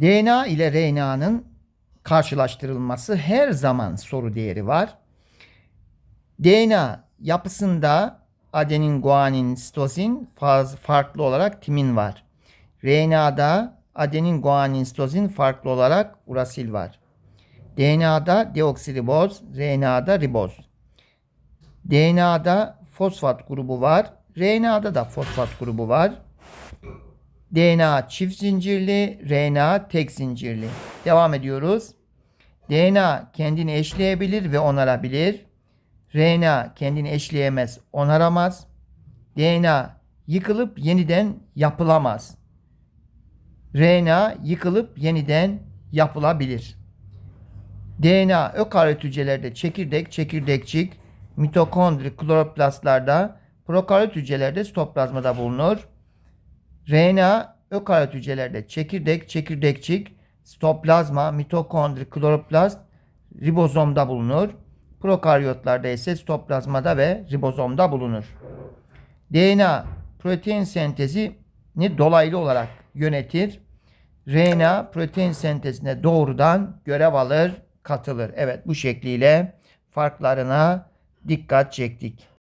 DNA ile RNA'nın karşılaştırılması her zaman soru değeri var. DNA yapısında adenin, guanin, sitozin faz farklı olarak timin var. RNA'da adenin, guanin, sitozin farklı olarak urasil var. DNA'da deoksiriboz, RNA'da riboz. DNA'da fosfat grubu var. RNA'da da fosfat grubu var. DNA çift zincirli, RNA tek zincirli. Devam ediyoruz. DNA kendini eşleyebilir ve onarabilir. RNA kendini eşleyemez, onaramaz. DNA yıkılıp yeniden yapılamaz. RNA yıkılıp yeniden yapılabilir. DNA ökaryot hücrelerde çekirdek, çekirdekçik, mitokondri, kloroplastlarda, prokaryot hücrelerde sitoplazmada bulunur. RNA ökaryot hücrelerde çekirdek, çekirdekçik, sitoplazma, mitokondri, kloroplast, ribozomda bulunur. Prokaryotlarda ise sitoplazmada ve ribozomda bulunur. DNA protein sentezini dolaylı olarak yönetir. RNA protein sentezine doğrudan görev alır, katılır. Evet bu şekliyle farklarına dikkat çektik.